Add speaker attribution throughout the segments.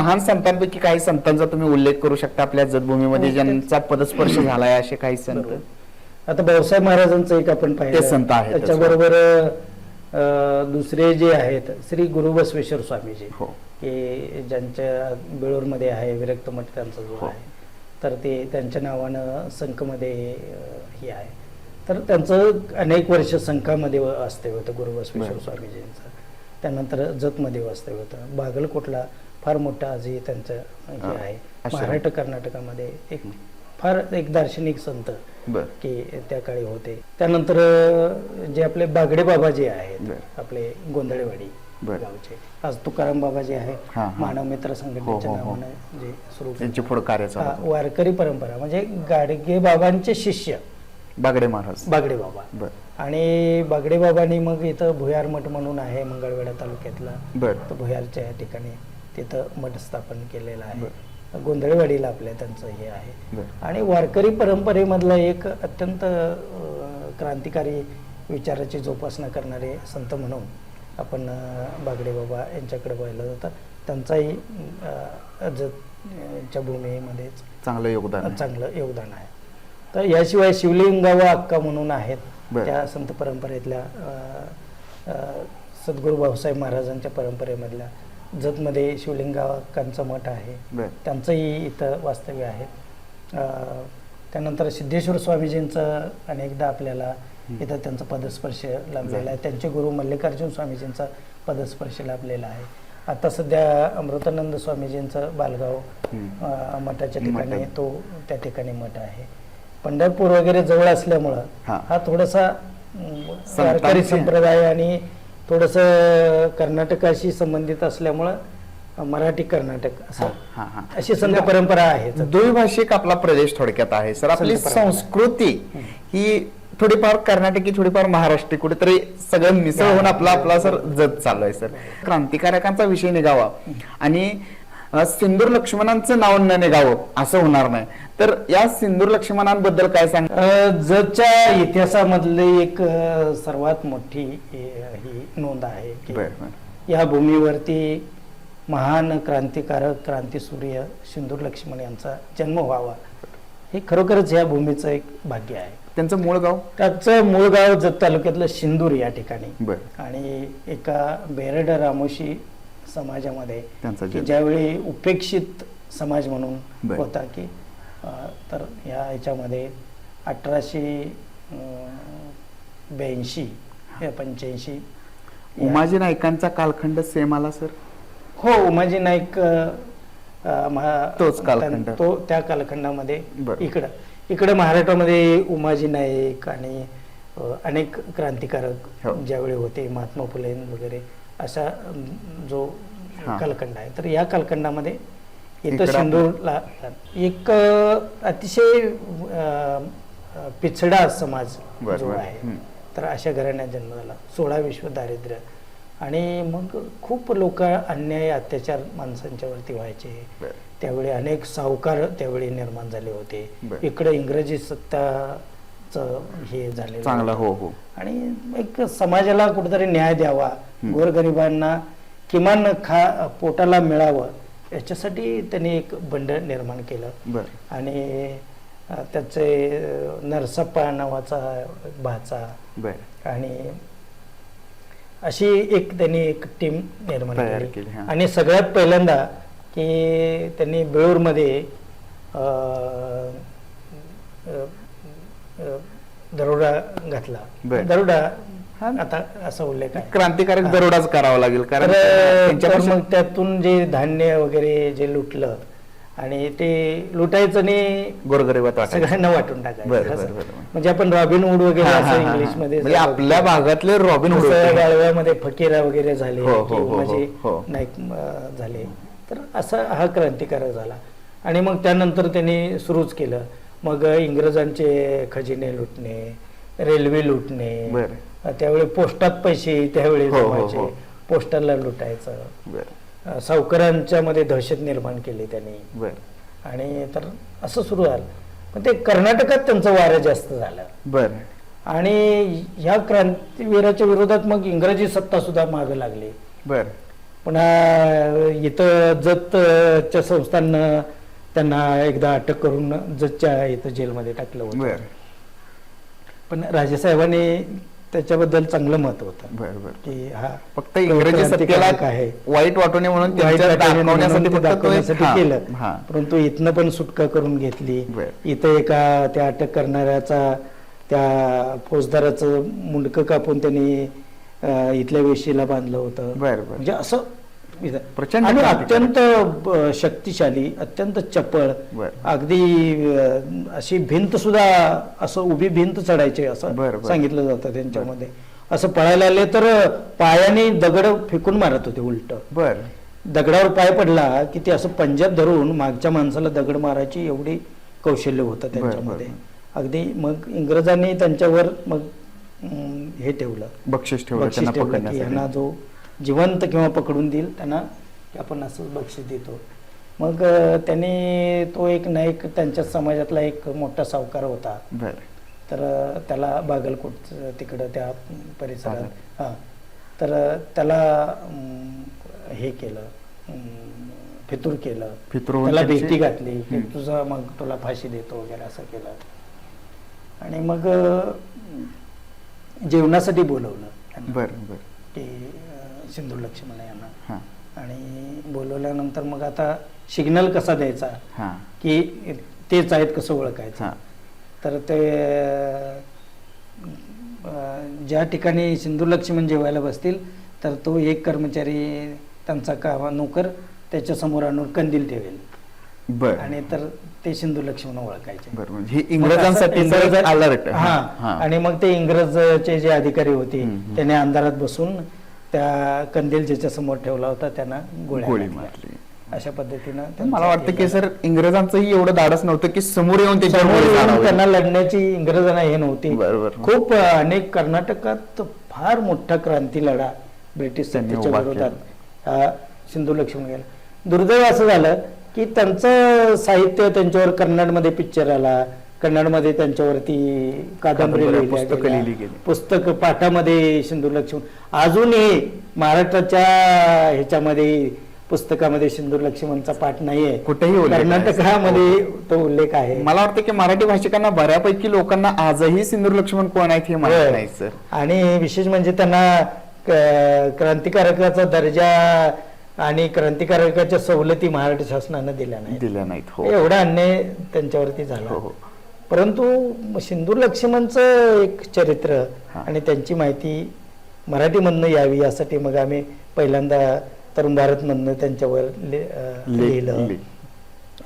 Speaker 1: महान संतांपैकी काही संतांचा तुम्ही उल्लेख करू शकता आपल्या जन्मभूमीमध्ये
Speaker 2: हो,
Speaker 1: ज्यांचा पदस्पर्श झालाय असे काही संत.
Speaker 2: आता भाऊसाहेब महाराजांचं एक आपण पाहिलं
Speaker 1: ते संत आहेतच.
Speaker 2: त्याच्याबरोबर दुसरे जे आहेत श्री गुरु बसवेश्वर स्वामीजी
Speaker 1: हो
Speaker 2: की ज्यांच्या बेळूरमध्ये आहे विरक्त मठ त्यांचा जो
Speaker 1: हो.
Speaker 2: आहे तर ते त्यांच्या नावानं संघमध्ये हे आहे तर त्यांचं अनेक वर्ष संघामध्ये व- वास्तव्य होतं गुरु बसवेश्वर. स्वामीजींचं त्यानंतर जतमध्ये वास्तव्य होतं बागलकोटला फार मोठा आजही त्यांचं हे
Speaker 1: हा,
Speaker 2: आहे. महाराष्ट्र कर्नाटकामध्ये एक फार एक दार्शनिक संत की त्या काळी होते त्यानंतर जे आपले बागडे बाबा जे आहेत. आपले गोंधळेवाडी. गावचे आज तुकाराम बाबा जे आहे
Speaker 1: हा, हा.
Speaker 2: मानव मित्र संघटनेच्या
Speaker 1: हो, हो, हो.
Speaker 2: नावानं जे सुरू
Speaker 1: त्यांची पुढे कार्य
Speaker 2: हा. वारकरी परंपरा म्हणजे गाडगे बाबांचे शिष्य
Speaker 1: बागडे महाराज
Speaker 2: बागडे बाबा आणि बागडे बाबांनी मग इथं भुयार मठ म्हणून आहे मंगळवेढा तालुक्यातला तर भुयारच्या या ठिकाणी तिथं मठ स्थापन केलेलं आहे. गोंधळेवाडीला आपल्या त्यांचं हे आहे. आणि वारकरी परंपरेमधला एक अत्यंत क्रांतिकारी विचाराची जोपासना करणारे संत म्हणून आपण बागडे बाबा यांच्याकडे पाहिलं जातं. त्यांचाही च्या भूमीमध्येच
Speaker 1: चांगलं योगदान.
Speaker 2: चांगलं योगदान आहे. तर याशिवाय शिवलिंगावा अक्का म्हणून आहेत. त्या संत परंपरेतल्या सद्गुरू भाऊसाहेब महाराजांच्या परंपरेमधल्या जतमध्ये शिवलिंगा अक्कांचं मठ आहे.
Speaker 1: बर.
Speaker 2: त्यांचंही इथं वास्तव्य आहे. अं, त्यानंतर सिद्धेश्वर स्वामीजींचं अनेकदा आपल्याला इथं त्यांचा पदस्पर्श लाभलेला आहे. त्यांचे गुरु मल्लिकार्जुन स्वामीजींचा पदस्पर्श लाभलेला आहे. आता सध्या अमृतानंद स्वामीजींचं बालगाव
Speaker 1: हम्म.
Speaker 2: अं, मठाच्या ठिकाणी. तो त्या ठिकाणी मठ आहे. पंढरपूर वगैरे जवळ असल्यामुळं
Speaker 1: हा.
Speaker 2: हा थोडासा अं, वारकरी
Speaker 1: संतांची-
Speaker 2: संप्रदाय आणि थोडस कर्नाटकाशी संबंधित असल्यामुळं मराठी कर्नाटक
Speaker 1: हा
Speaker 2: असं.
Speaker 1: हा हा
Speaker 2: अशी संत परंपरा आहे.
Speaker 1: द्विभाषिक आपला प्रदेश थोडक्यात आहे. सर आपली. संस्कृती ही थोडीफार कर्नाटकी थोडीफार महाराष्ट्री कुठेतरी सगळं मिसळ होऊन आपला आपला सर जत चालू आहे सर. क्रांतिकारकांचा विषय निघावा. आणि सिंदूर लक्ष्मणांचं नाव न निघावं असं होणार नाही. तर या सिंदूर लक्ष्मणांबद्दल काय सांग?
Speaker 2: जगच्या इतिहासामधली एक सर्वात मोठी ही नोंद आहे की या भूमीवरती महान क्रांतिकारक क्रांतीसूर्य सिंदूर लक्ष्मण यांचा जन्म व्हावा हे खरोखरच या भूमीचं एक भाग्य आहे.
Speaker 1: त्यांचं मूळ गाव?
Speaker 2: त्याचं मूळ गाव जत तालुक्यातलं सिंदूर या ठिकाणी. आणि एका बेरड रामोशी समाजामध्ये की. ज्यावेळी उपेक्षित समाज म्हणून. होता की तर या ह्याच्यामध्ये अठराशे ब्याऐंशी पंच्याऐंशी
Speaker 1: उमाजी नाईकांचा कालखंड सेम आला सर
Speaker 2: हो उमाजी नाईक
Speaker 1: तोच कालखंड.
Speaker 2: तो त्या कालखंडामध्ये. इकडं इकडं महाराष्ट्रामध्ये उमाजी नाईक आणि अनेक क्रांतिकारक
Speaker 1: हो.
Speaker 2: ज्यावेळी होते महात्मा फुले वगैरे असा जो. कालखंड आहे तर या कालखंडामध्ये इथं सिंदूरला एक अतिशय पिछडा समाज जो. आहे. तर अशा घराण्यात जन्म झाला सोळा विश्व दारिद्र्य आणि मग खूप लोक अन्याय अत्याचार माणसांच्यावरती व्हायचे त्यावेळी अनेक सावकार त्यावेळी निर्माण झाले होते. इकडे इंग्रजी सत्ताचं हे
Speaker 1: चांगला
Speaker 2: होतं.
Speaker 1: हो हो.
Speaker 2: आणि एक समाजाला कुठेतरी न्याय द्यावा गोरगरिबांना किमान खा पोटाला मिळावं याच्यासाठी त्यांनी एक बंड निर्माण केलं. आणि त्याचे नरसप्पा नावाचा भाचा. आणि अशी एक त्यांनी एक टीम निर्माण केली. आणि सगळ्यात पहिल्यांदा की त्यांनी बेळूरमध्ये दरोडा घातला
Speaker 1: बर.
Speaker 2: दरोडा
Speaker 1: हा.
Speaker 2: आता असा उल्लेख आहे
Speaker 1: क्रांतिकारक दरोडाच करावा लागेल कारण
Speaker 2: तर तर
Speaker 1: त्यांच्यापासून
Speaker 2: मग त्यातून जे धान्य वगैरे जे लुटलं आणि ते लुटायचं आणि
Speaker 1: गोरगरिबात वाटायचं.
Speaker 2: सगळ्यांना वाटून
Speaker 1: बरं,
Speaker 2: टाकायचं
Speaker 1: बरं,
Speaker 2: असं.
Speaker 1: बरं, बरं.
Speaker 2: म्हणजे आपण रॉबिन वूड वगैरे
Speaker 1: हा, हा,
Speaker 2: असं
Speaker 1: हा,
Speaker 2: इंग्लिश. मध्ये
Speaker 1: म्हणजे आपल्या भागातले रॉबिन हुड होते.
Speaker 2: गाळव्यामध्ये फकीरा वगैरे झाले
Speaker 1: हो, हो, हो,
Speaker 2: किंवा
Speaker 1: हो,
Speaker 2: जे
Speaker 1: हो.
Speaker 2: नाईक अं, झाले तर असा हा क्रांतिकारक झाला आणि मग त्यानंतर त्यांनी सुरूच केलं मग इंग्रजांचे खजिने लुटणे रेल्वे लुटणे त्यावेळी पोस्टात पैसे त्यावेळी
Speaker 1: हो, हो,
Speaker 2: जमायचे.
Speaker 1: हो.
Speaker 2: पोस्टाला लुटायचं. सावकारांच्या मध्ये दहशत निर्माण केली त्यांनी. आणि तर असं सुरू झालं. पण ते कर्नाटकात त्यांचं वारं जास्त झालं.
Speaker 1: बर.
Speaker 2: आणि ह्या क्रांतीवीराच्या विरोधात मग इंग्रजी सत्ता सुद्धा मागे लागली.
Speaker 1: बर.
Speaker 2: पुन्हा इथं जतच्या संस्थांनं त्यांना एकदा अटक करून जतच्या इथं जेलमध्ये टाकलं होतं.
Speaker 1: बर.
Speaker 2: पण राजेसाहेबांनी त्याच्याबद्दल चांगलं मत होतं.
Speaker 1: बर बर
Speaker 2: की हा
Speaker 1: फक्त इंग्रजी
Speaker 2: क्रांतिकारक आहे.
Speaker 1: वाईट वाटू नये म्हणून त्यांच्या दाखवण्यासाठी
Speaker 2: ते
Speaker 1: फक्त तो एक-
Speaker 2: दाखवण्यासाठी
Speaker 1: हा,
Speaker 2: केलं.
Speaker 1: हा.
Speaker 2: परंतु इथनं पण सुटका करून घेतली.
Speaker 1: बर.
Speaker 2: इथं एका त्या अटक करणाऱ्याचा त्या फौजदाराचं मुंडकं कापून त्यांनी अं, इथल्या वेशीला बांधलं होतं.
Speaker 1: बर बर.
Speaker 2: म्हणजे असं.
Speaker 1: प्रचंड
Speaker 2: आणि. अत्यंत शक्तिशाली अत्यंत चपळ. अगदी अशी भिंत सुद्धा असं उभी भिंत चढायची असं. सांगितलं जातं त्यांच्यामध्ये. असं पळायला आले तर पायाने दगड फेकून मारत होते उलट.
Speaker 1: बर.
Speaker 2: दगडावर पाय पडला की ते असं पंजाब धरून मागच्या माणसाला दगड मारायची एवढी कौशल्य होतं त्यांच्यामध्ये. अगदी मग इंग्रजांनी त्यांच्यावर मग हे ठेवलं.
Speaker 1: बक्षीस ठेवलं
Speaker 2: यांना जो जिवंत किंवा पकडून देईल त्यांना की आपण असं बक्षीस देतो. मग त्यांनी तो एक नाईक त्यांच्या समाजातला एक मोठा सावकार होता. तर त्याला बागलकोट तिकडं त्या परिसरात हां. तर त्याला हे केलं फितूर केलं.
Speaker 1: फितूर
Speaker 2: त्याला भीती घातली की. तुझं मग तुला फाशी देतो वगैरे असं केलं. आणि मग जेवणासाठी बोलवलं.
Speaker 1: बर बर.
Speaker 2: की सिंधू लक्ष्मण यांना आणि बोलवल्यानंतर मग आता सिग्नल कसा द्यायचा? की तेच आहेत कसं ओळखायचं? तर ते ज्या ठिकाणी सिंधू लक्ष्मण जेवायला बसतील तर तो एक कर्मचारी त्यांचा का नोकर त्याच्यासमोर आणून कंदील ठेवेल.
Speaker 1: बर.
Speaker 2: आणि तर ते सिंधू लक्ष्मण ओळखायचे
Speaker 1: म्हणजे इंग्रजांसाठी
Speaker 2: हा. आणि मग ते इंग्रजचे जे अधिकारी होते. त्याने अंधारात बसून त्या कंदील ज्याच्या समोर ठेवला होता त्यांना
Speaker 1: गोळी. मारली
Speaker 2: अशा पद्धतीनं
Speaker 1: मला वाटतं की. सर इंग्रजांचंही एवढं धाडस नव्हतं की समोर येऊन.
Speaker 2: त्यांना लढण्याची इंग्रजांना हे नव्हती
Speaker 1: बरोबर.
Speaker 2: खूप अनेक कर्नाटकात फार मोठा क्रांती लढा ब्रिटिश सत्तेच्या विरोधात सिंधू लक्ष्मण गेला दुर्दैव असं झालं की त्यांचं साहित्य त्यांच्यावर कन्नडमध्ये पिक्चर आला कन्नडमध्ये त्यांच्यावरती कादंबरी
Speaker 1: पुस्तकं. लिहिली गेली.
Speaker 2: पुस्तक पाठामध्ये सिंधू लक्ष्मण अजूनही महाराष्ट्राच्या ह्याच्यामध्ये पुस्तकामध्ये सिंधू लक्ष्मणचा पाठ नाहीये
Speaker 1: कुठेही.
Speaker 2: कर्नाटकामध्ये तो उल्लेख आहे
Speaker 1: मला वाटतं की मराठी भाषिकांना बऱ्यापैकी लोकांना आजही सिंदूर लक्ष्मण कोण आहेत हे माहीत
Speaker 2: होय.
Speaker 1: नाही सर
Speaker 2: आणि विशेष म्हणजे त्यांना क्रांतिकारकाचा दर्जा आणि क्रांतिकारकाच्या सवलती महाराष्ट्र शासनानं दिल्या नाही
Speaker 1: दिल्या नाहीत हो
Speaker 2: एवढा अन्याय त्यांच्यावरती झाला
Speaker 1: हो, हो.
Speaker 2: परंतु सिंधू लक्ष्मणचं एक चरित्र. आणि त्यांची माहिती मराठीमधनं यावी यासाठी मग आम्ही पहिल्यांदा तरुण भारतमधनं त्यांच्यावर लि- अं,
Speaker 1: ले-
Speaker 2: लिहिलं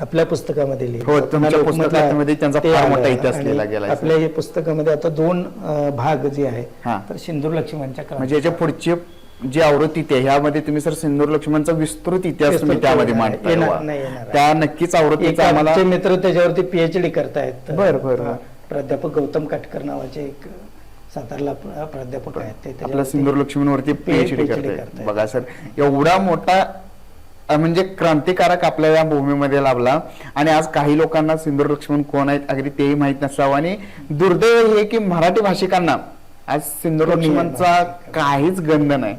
Speaker 2: आपल्या पुस्तकामध्ये लिहिलं
Speaker 1: हो.
Speaker 2: आपल्या या पुस्तकामध्ये आता दोन भाग जे आहे. तर सिंधू लक्ष्मणच्या
Speaker 1: म्हणजे याच्या पुढची जी आवृत्ती ते ह्यामध्ये तुम्ही सर सिंदूर लक्ष्मणचा विस्तृत इतिहास तुम्ही त्यामध्ये. मांडताय
Speaker 2: येणार-
Speaker 1: वा.
Speaker 2: नाही येणार आहे.
Speaker 1: त्या नक्कीच
Speaker 2: एक
Speaker 1: आवृत्तीचा आम्हाला
Speaker 2: मित्र त्याच्यावरती पीएचडी करतायत
Speaker 1: बरं, बरं.
Speaker 2: हा, प्राध्यापक गौतम काटकर नावाचे एक सातारला प्र- प्राध्यापक आहेत ते
Speaker 1: आपल्या
Speaker 2: त्याच्यावरती
Speaker 1: सिंदूर
Speaker 2: PhD
Speaker 1: करताय. बघा सर एवढा मोठा अ, म्हणजे क्रांतिकारक आपल्या या भूमीमध्ये लाभला आणि आज काही लोकांना सिंदूर लक्ष्मण कोण आहेत अगदी तेही माहीत नसावं आणि दुर्दैव हे की मराठी भाषिकांना आज सिंदूर काहीच गंध नाही.